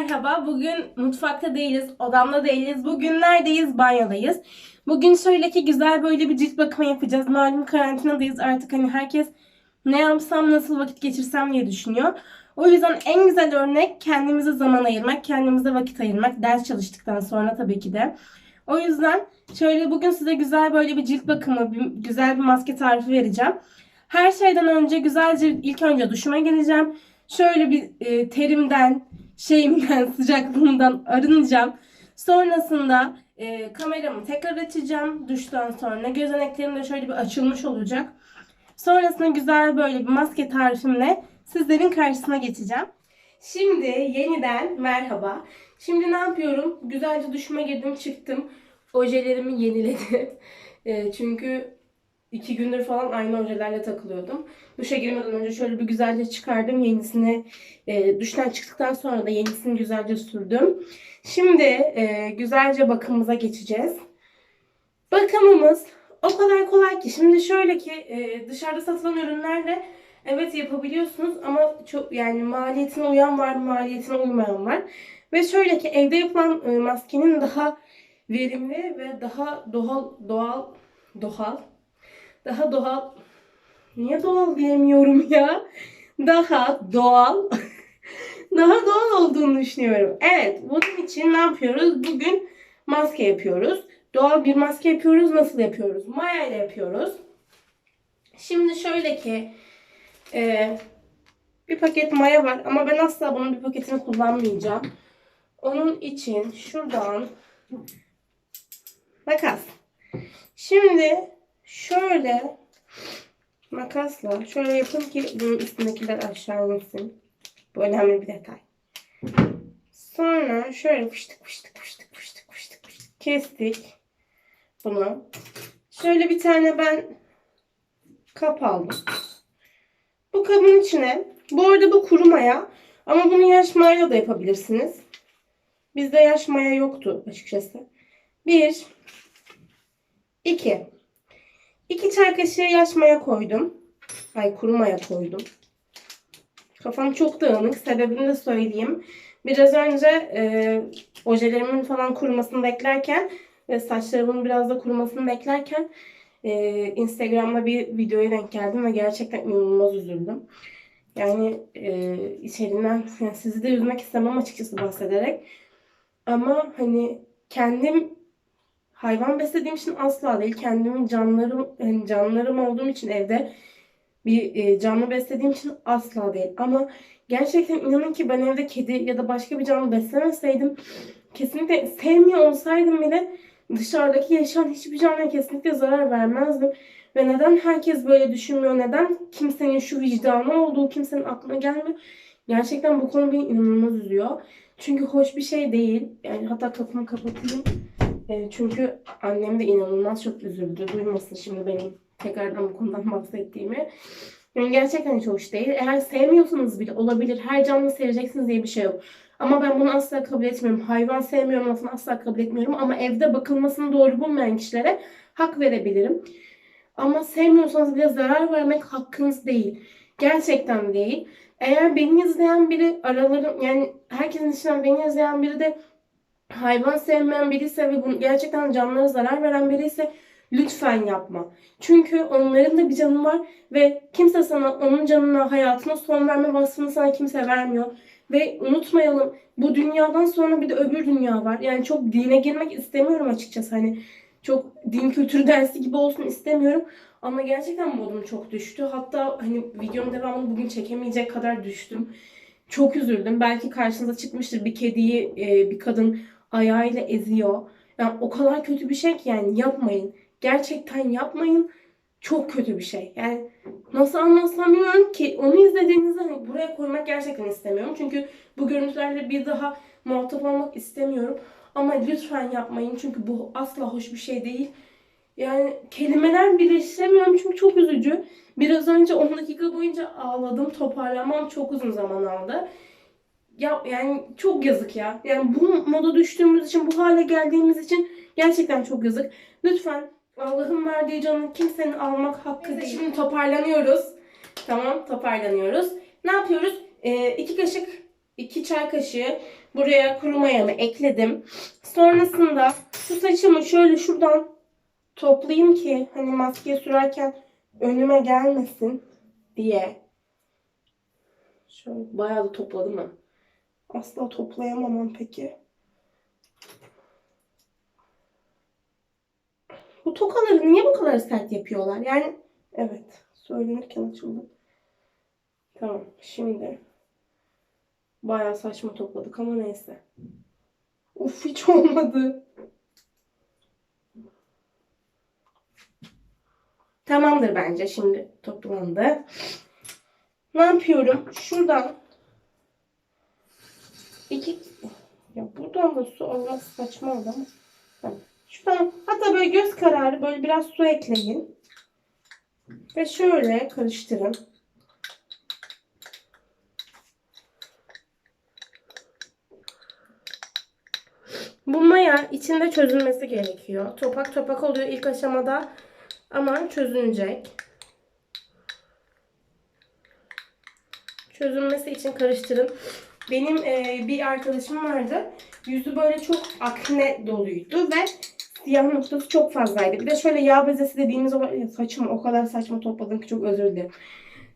merhaba. Bugün mutfakta değiliz, odamda değiliz. Bugün neredeyiz? Banyodayız. Bugün şöyle ki güzel böyle bir cilt bakımı yapacağız. Malum karantinadayız artık hani herkes ne yapsam nasıl vakit geçirsem diye düşünüyor. O yüzden en güzel örnek kendimize zaman ayırmak, kendimize vakit ayırmak. Ders çalıştıktan sonra tabii ki de. O yüzden şöyle bugün size güzel böyle bir cilt bakımı, bir, güzel bir maske tarifi vereceğim. Her şeyden önce güzelce ilk önce duşuma gireceğim. Şöyle bir e, terimden, şeyimden, sıcaklığımdan arınacağım. Sonrasında e, kameramı tekrar açacağım duştan sonra. Gözeneklerim de şöyle bir açılmış olacak. Sonrasında güzel böyle bir maske tarifimle sizlerin karşısına geçeceğim. Şimdi yeniden merhaba. Şimdi ne yapıyorum? Güzelce duşuma girdim çıktım. Ojelerimi yeniledi. E, çünkü iki gündür falan aynı ojelerle takılıyordum. Duşa girmeden önce şöyle bir güzelce çıkardım. Yenisini e, duştan çıktıktan sonra da yenisini güzelce sürdüm. Şimdi e, güzelce bakımımıza geçeceğiz. Bakımımız o kadar kolay ki. Şimdi şöyle ki e, dışarıda satılan ürünlerle evet yapabiliyorsunuz ama çok yani maliyetine uyan var, maliyetine uymayan var. Ve şöyle ki evde yapılan e, maskenin daha verimli ve daha doğal doğal doğal daha doğal niye doğal diyemiyorum ya daha doğal daha doğal olduğunu düşünüyorum. Evet bunun için ne yapıyoruz? Bugün maske yapıyoruz. Doğal bir maske yapıyoruz. Nasıl yapıyoruz? Maya ile yapıyoruz. Şimdi şöyle ki e, bir paket maya var ama ben asla bunun bir paketini kullanmayacağım. Onun için şuradan makas. Şimdi şöyle makasla şöyle yapın ki bunun üstündekiler aşağı insin. Bu önemli bir detay. Sonra şöyle fıştık fıştık fıştık fıştık fıştık fıştık kestik bunu. Şöyle bir tane ben kap aldım. Bu kabın içine bu arada bu kuru maya ama bunu yaş mayayla da yapabilirsiniz. Bizde yaş maya yoktu açıkçası. Bir, iki. İki çay kaşığı yaş maya koydum. Ay kuru maya koydum. Kafam çok dağınık. Sebebini de söyleyeyim. Biraz önce e, ojelerimin falan kurumasını beklerken ve saçlarımın biraz da kurumasını beklerken e, Instagram'da bir videoya denk geldim ve gerçekten inanılmaz üzüldüm. Yani e, içeriğinden yani sizi de üzmek istemem açıkçası bahsederek. Ama hani kendim hayvan beslediğim için asla değil. Kendimin canlarım, yani canlarım olduğum için evde bir e, canlı beslediğim için asla değil. Ama gerçekten inanın ki ben evde kedi ya da başka bir canlı beslemeseydim kesinlikle sevmiyor olsaydım bile dışarıdaki yaşayan hiçbir canlıya kesinlikle zarar vermezdim. Ve neden herkes böyle düşünmüyor? Neden kimsenin şu vicdanı olduğu kimsenin aklına gelmiyor? Gerçekten bu konu beni inanılmaz üzüyor. Çünkü hoş bir şey değil. Yani hatta kapımı kapatayım. E, çünkü annem de inanılmaz çok üzüldü. Duymasın şimdi benim tekrardan bu konudan bahsettiğimi. Yani gerçekten hiç hoş değil. Eğer sevmiyorsanız bile olabilir. Her canlıyı seveceksiniz diye bir şey yok. Ama ben bunu asla kabul etmiyorum. Hayvan sevmiyorum lafını asla kabul etmiyorum. Ama evde bakılmasını doğru bulmayan kişilere hak verebilirim. Ama sevmiyorsanız bile zarar vermek hakkınız değil. Gerçekten değil. Eğer beni izleyen biri aralarım yani herkesin içinden beni izleyen biri de hayvan sevmeyen biriyse ve bunu gerçekten canlara zarar veren biriyse lütfen yapma. Çünkü onların da bir canı var ve kimse sana onun canına, hayatına son verme vasfını sana kimse vermiyor. Ve unutmayalım bu dünyadan sonra bir de öbür dünya var. Yani çok dine girmek istemiyorum açıkçası. Hani çok din kültürü dersi gibi olsun istemiyorum. Ama gerçekten modum çok düştü. Hatta hani videonun devamını bugün çekemeyecek kadar düştüm. Çok üzüldüm. Belki karşınıza çıkmıştır bir kediyi bir kadın ayağıyla eziyor. Yani o kadar kötü bir şey ki yani yapmayın. Gerçekten yapmayın. Çok kötü bir şey. Yani nasıl anlatsam bilmiyorum ki onu izlediğinizde hani buraya koymak gerçekten istemiyorum. Çünkü bu görüntülerle bir daha muhatap olmak istemiyorum. Ama lütfen yapmayın çünkü bu asla hoş bir şey değil. Yani kelimeler bile işlemiyorum çünkü çok üzücü. Biraz önce 10 dakika boyunca ağladım. Toparlamam çok uzun zaman aldı. Ya yani çok yazık ya. Yani bu moda düştüğümüz için, bu hale geldiğimiz için gerçekten çok yazık. Lütfen Allah'ın verdiği canı kimsenin almak hakkı değil. Şimdi toparlanıyoruz. Tamam toparlanıyoruz. Ne yapıyoruz? Ee, iki kaşık 2 çay kaşığı buraya kuru mayamı ekledim. Sonrasında şu saçımı şöyle şuradan toplayayım ki hani maske sürerken önüme gelmesin diye. Şöyle bayağı da topladım ha. Asla toplayamamam peki. Bu tokaları niye bu kadar sert yapıyorlar? Yani evet söylenirken açıldı. Tamam şimdi bayağı saçma topladık ama neyse. Uf hiç olmadı. Tamamdır bence şimdi toplandı. Ne yapıyorum? Şuradan iki ya buradan da su olması saçma oldu ama. Tamam. Şuradan hatta böyle göz kararı böyle biraz su ekleyin. Ve şöyle karıştırın. Bu maya içinde çözülmesi gerekiyor. Topak topak oluyor ilk aşamada ama çözünecek. Çözülmesi için karıştırın. Benim e, bir arkadaşım vardı. Yüzü böyle çok akne doluydu ve siyah noktası çok fazlaydı. Bir de şöyle yağ bezesi dediğimiz o saçım o kadar saçma topladım ki çok özür dilerim.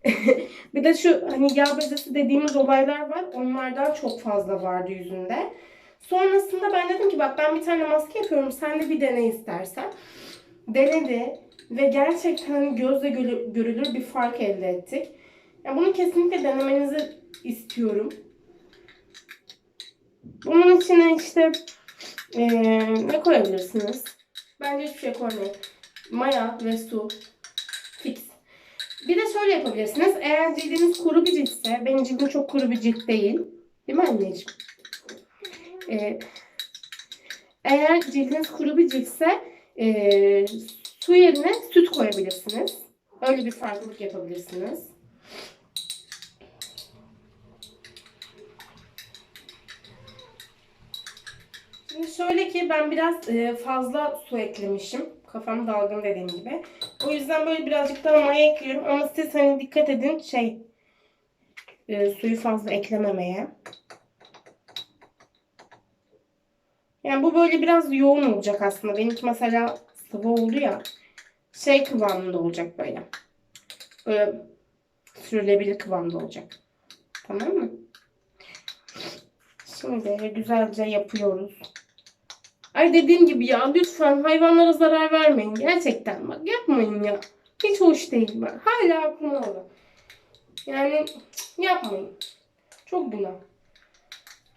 bir de şu hani yağ bezesi dediğimiz olaylar var. Onlardan çok fazla vardı yüzünde. Sonrasında ben dedim ki bak ben bir tane maske yapıyorum. Sen de bir dene istersen. Denedi ve gerçekten hani gözle görü- görülür bir fark elde ettik. Yani bunu kesinlikle denemenizi istiyorum. Bunun içine işte eee, ne koyabilirsiniz? Bence hiçbir şey koymayın. Maya ve su. Fix. Bir de şöyle yapabilirsiniz. Eğer cildiniz kuru bir ciltse, benim cildim çok kuru bir cilt değil. Değil mi anneciğim? Ee, eğer cildiniz kuru bir ciltse ee, su yerine süt koyabilirsiniz. Öyle bir farklılık yapabilirsiniz. Şimdi şöyle ki ben biraz e, fazla su eklemişim. Kafam dalgın dediğim gibi. O yüzden böyle birazcık daha maya ekliyorum. Ama siz hani dikkat edin şey e, suyu fazla eklememeye. Yani bu böyle biraz yoğun olacak aslında. Benimki mesela sıvı oldu ya. Şey kıvamında olacak böyle. Böyle sürülebilir kıvamda olacak. Tamam mı? Şimdi güzelce yapıyoruz. Ay dediğim gibi ya lütfen hayvanlara zarar vermeyin. Gerçekten bak yapmayın ya. Hiç hoş değil bak. Hala aklıma alın. Yani yapmayın. Çok günah.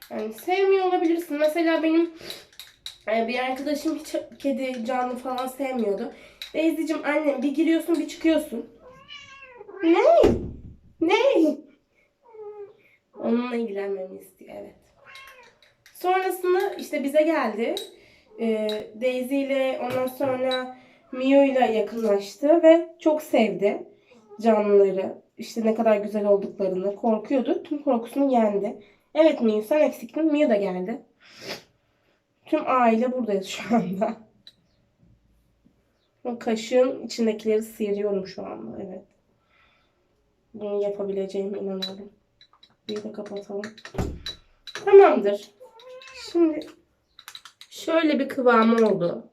Yani sevmiyor olabilirsin. Mesela benim e, bir arkadaşım hiç kedi canlı falan sevmiyordu. Beyzicim annem bir giriyorsun bir çıkıyorsun. Ne? Ne? Onunla ilgilenmemi istiyor evet. Sonrasında işte bize geldi. Ee, Daisy ile ondan sonra Mio ile yakınlaştı ve çok sevdi canlıları. İşte ne kadar güzel olduklarını korkuyordu. Tüm korkusunu yendi. Evet Mio sen eksiktin. Mio da geldi. Tüm aile buradayız şu anda. O kaşığın içindekileri sıyırıyorum şu anda. Evet. Bunu yapabileceğime inanıyorum. Bir de kapatalım. Tamamdır. Şimdi şöyle bir kıvamı oldu.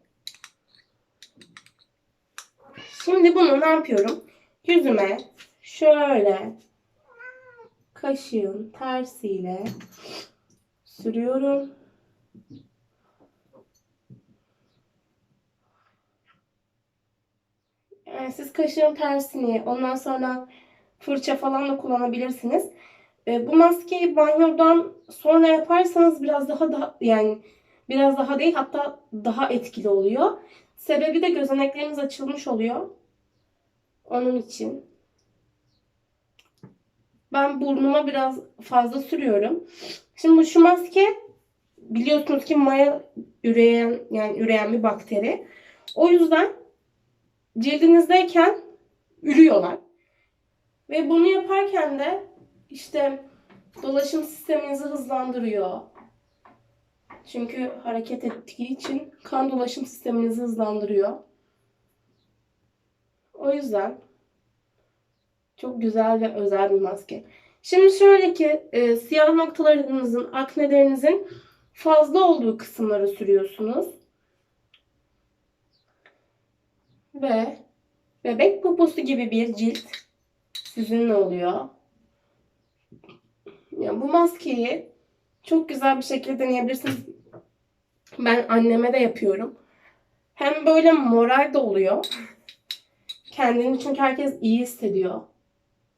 Şimdi bunu ne yapıyorum? Yüzüme şöyle kaşığın tersiyle sürüyorum. Yani siz kaşığın tersini ondan sonra fırça falan da kullanabilirsiniz. E, bu maskeyi banyodan sonra yaparsanız biraz daha da yani biraz daha değil hatta daha etkili oluyor. Sebebi de gözenekleriniz açılmış oluyor. Onun için. Ben burnuma biraz fazla sürüyorum. Şimdi bu şu maske biliyorsunuz ki maya üreyen yani üreyen bir bakteri. O yüzden cildinizdeyken ürüyorlar. Ve bunu yaparken de işte dolaşım sisteminizi hızlandırıyor. Çünkü hareket ettiği için kan dolaşım sisteminizi hızlandırıyor. O yüzden çok güzel ve özel bir maske. Şimdi şöyle ki e, siyah noktalarınızın, aknelerinizin fazla olduğu kısımlara sürüyorsunuz. Ve bebek poposu gibi bir cilt sizinle oluyor. Yani bu maskeyi çok güzel bir şekilde deneyebilirsiniz. Ben anneme de yapıyorum. Hem böyle moral de oluyor. Kendini çünkü herkes iyi hissediyor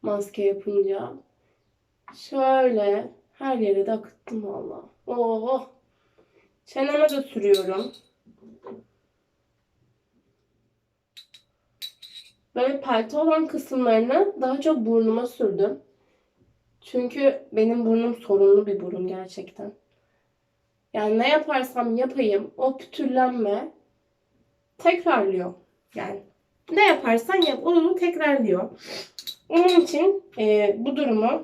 maske yapınca. Şöyle her yere de akıttım valla. Oh. Çeneme de sürüyorum. Böyle palto olan kısımlarını daha çok burnuma sürdüm. Çünkü benim burnum sorunlu bir burun gerçekten. Yani ne yaparsam yapayım o pütürlenme tekrarlıyor. Yani ne yaparsan yap onu tekrarlıyor. Onun için e, bu durumu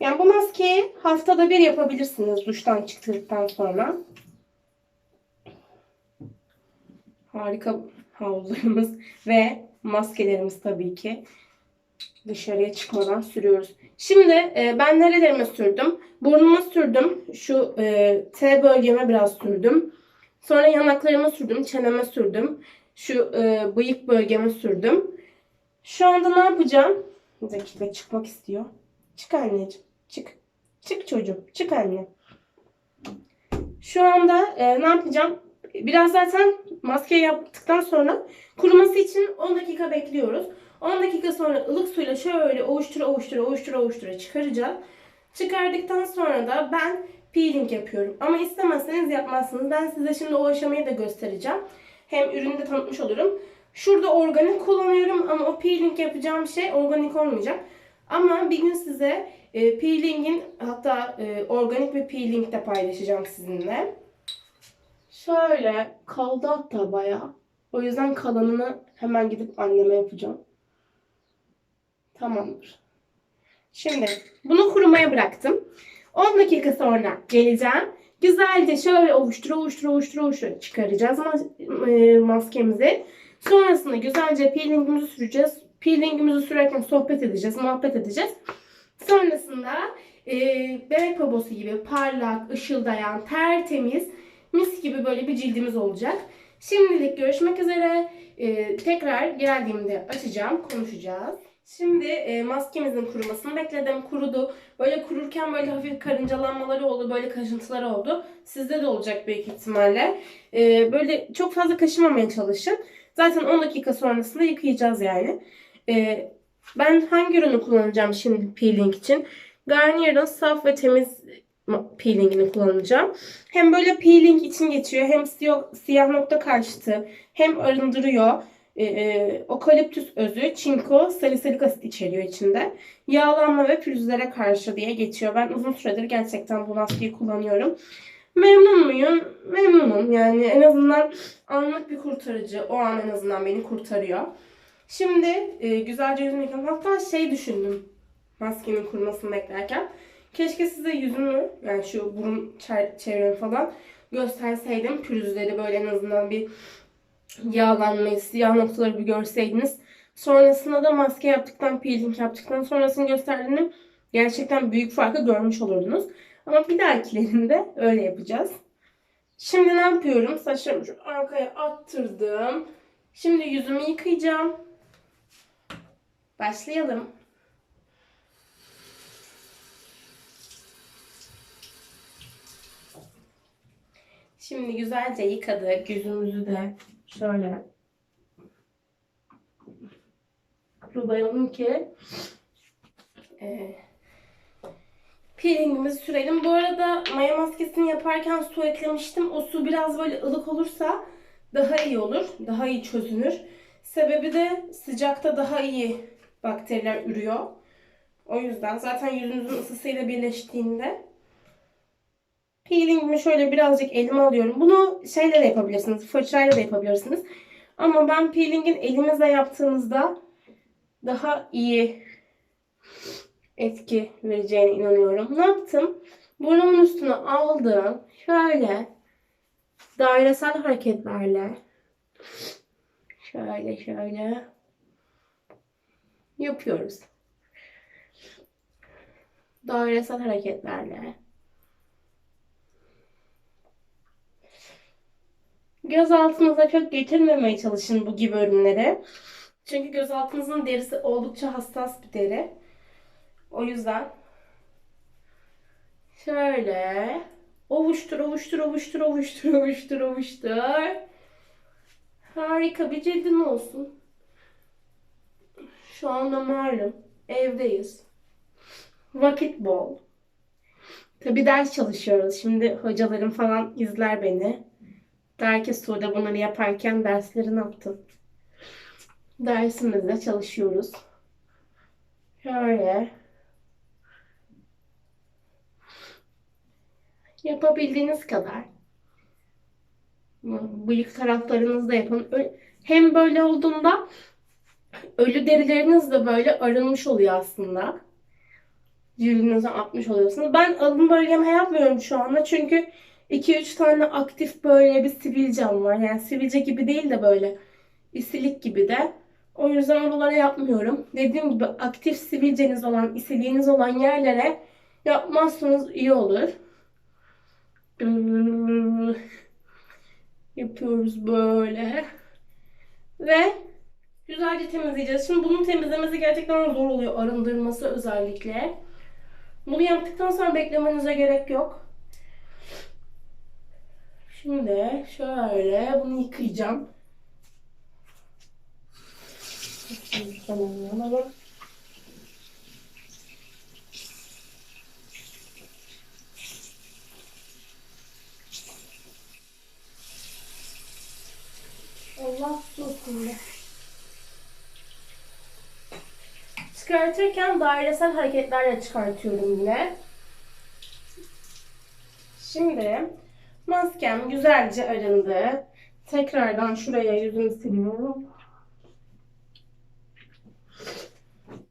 yani bu maskeyi haftada bir yapabilirsiniz duştan çıktıktan sonra. Harika havlularımız ve maskelerimiz tabii ki dışarıya çıkmadan sürüyoruz. Şimdi e, ben nerelerime sürdüm? Burnuma sürdüm. Şu e, T bölgeme biraz sürdüm. Sonra yanaklarıma sürdüm. Çeneme sürdüm. Şu e, bıyık bölgeme sürdüm. Şu anda ne yapacağım? Bir dakika çıkmak istiyor. Çık anneciğim. Çık. Çık çocuğum. Çık anne. Şu anda e, ne yapacağım? Biraz zaten maske yaptıktan sonra kuruması için 10 dakika bekliyoruz. 10 dakika sonra ılık suyla şöyle ovuştura ovuştura ovuştura ovuştura çıkaracağız. Çıkardıktan sonra da ben peeling yapıyorum. Ama istemezseniz yapmazsınız. Ben size şimdi o aşamayı da göstereceğim. Hem ürünü de tanıtmış olurum. Şurada organik kullanıyorum ama o peeling yapacağım şey organik olmayacak. Ama bir gün size e, peelingin hatta e, organik bir peeling de paylaşacağım sizinle. Şöyle kaldı hatta bayağı. O yüzden kalanını hemen gidip anneme yapacağım. Tamamdır. Şimdi bunu kurumaya bıraktım. 10 dakika sonra geleceğim. Güzelce şöyle ovuştura ovuştura ovuştura ovuştura çıkaracağız e, maskemizi. Sonrasında güzelce peelingimizi süreceğiz. Peelingimizi sürerken sohbet edeceğiz, muhabbet edeceğiz. Sonrasında e, bebek poposu gibi parlak, ışıldayan, tertemiz, mis gibi böyle bir cildimiz olacak. Şimdilik görüşmek üzere. E, tekrar geldiğimde açacağım, konuşacağız. Şimdi e, maskemizin kurumasını bekledim. Kurudu. Böyle kururken böyle hafif karıncalanmaları oldu. Böyle kaşıntıları oldu. Sizde de olacak büyük ihtimalle. E, böyle çok fazla kaşımamaya çalışın. Zaten 10 dakika sonrasında yıkayacağız yani. E, ben hangi ürünü kullanacağım şimdi peeling için? Garnier'ın saf ve temiz peelingini kullanacağım. Hem böyle peeling için geçiyor hem siyah, siyah nokta karşıtı hem arındırıyor. E, e, okaliptüs özü, çinko, salisilik asit içeriyor içinde. Yağlanma ve pürüzlere karşı diye geçiyor. Ben uzun süredir gerçekten bu maskeyi kullanıyorum. Memnun muyum? Memnunum. Yani en azından anlık bir kurtarıcı. O an en azından beni kurtarıyor. Şimdi e, güzelce yüzümü yıkadım. Hatta şey düşündüm maskenin kurumasını beklerken. Keşke size yüzümü yani şu burun çevremi falan gösterseydim. Pürüzleri böyle en azından bir yağlanmayı, siyah noktaları bir görseydiniz. Sonrasında da maske yaptıktan, peeling yaptıktan sonrasını gösterdiğini gerçekten büyük farkı görmüş olurdunuz. Ama bir dahakilerinde öyle yapacağız. Şimdi ne yapıyorum? Saçlarımı şu arkaya attırdım. Şimdi yüzümü yıkayacağım. Başlayalım. Şimdi güzelce yıkadık. Yüzümüzü de şöyle kurulayalım ki e, peelingimizi sürelim. Bu arada maya maskesini yaparken su eklemiştim. O su biraz böyle ılık olursa daha iyi olur. Daha iyi çözünür. Sebebi de sıcakta daha iyi bakteriler ürüyor. O yüzden zaten yüzünüzün ısısıyla birleştiğinde peelingimi şöyle birazcık elime alıyorum. Bunu şeyle de yapabilirsiniz. Fırçayla da yapabilirsiniz. Ama ben peelingin elimizle yaptığınızda daha iyi etki vereceğine inanıyorum. Ne yaptım? Burnumun üstüne aldım. Şöyle dairesel hareketlerle şöyle şöyle yapıyoruz. Dairesel hareketlerle. Göz altınıza çok getirmemeye çalışın bu gibi ürünleri. Çünkü göz altınızın derisi oldukça hassas bir deri. O yüzden şöyle ovuştur, ovuştur, ovuştur, ovuştur, ovuştur, ovuştur. Harika bir cildin olsun. Şu anda malum evdeyiz. Vakit bol. Tabii ders çalışıyoruz. Şimdi hocalarım falan izler beni. Der ki Sude bunları yaparken dersleri ne yaptın? Dersimizde çalışıyoruz. Şöyle. Yapabildiğiniz kadar. Bıyık taraflarınızda yapın. Hem böyle olduğunda ölü derileriniz de böyle arınmış oluyor aslında. Cildinize atmış oluyorsunuz. Ben alın bölgeme yapmıyorum şu anda çünkü 2-3 tane aktif böyle bir sivilcem var. Yani sivilce gibi değil de böyle isilik gibi de. O yüzden oralara yapmıyorum. Dediğim gibi aktif sivilceniz olan, isiliğiniz olan yerlere yapmazsanız iyi olur. Yapıyoruz böyle. Ve güzelce temizleyeceğiz. Şimdi bunun temizlemesi gerçekten zor oluyor. Arındırması özellikle. Bunu yaptıktan sonra beklemenize gerek yok. Şimdi şöyle bunu yıkayacağım. Tamam. Allah dokundu. Çıkartırken dairesel hareketlerle çıkartıyorum yine. Şimdi maskem güzelce arındı. Tekrardan şuraya yüzümü siliyorum.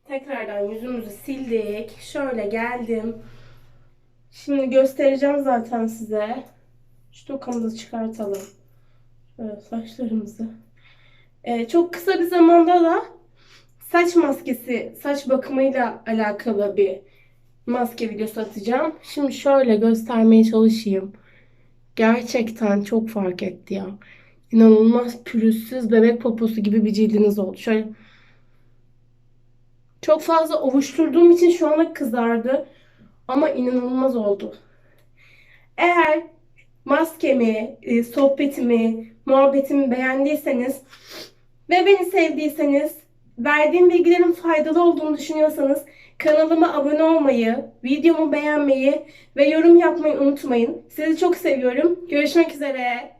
Tekrardan yüzümüzü sildik. Şöyle geldim. Şimdi göstereceğim zaten size. Şu tokamızı çıkartalım. Şöyle saçlarımızı. Ee, çok kısa bir zamanda da saç maskesi, saç bakımıyla alakalı bir maske videosu atacağım. Şimdi şöyle göstermeye çalışayım. Gerçekten çok fark etti ya. İnanılmaz pürüzsüz bebek poposu gibi bir cildiniz oldu. Şöyle çok fazla ovuşturduğum için şu anda kızardı. Ama inanılmaz oldu. Eğer maskemi, e, sohbetimi, muhabbetimi beğendiyseniz ve beni sevdiyseniz, verdiğim bilgilerin faydalı olduğunu düşünüyorsanız kanalıma abone olmayı, videomu beğenmeyi ve yorum yapmayı unutmayın. Sizi çok seviyorum. Görüşmek üzere.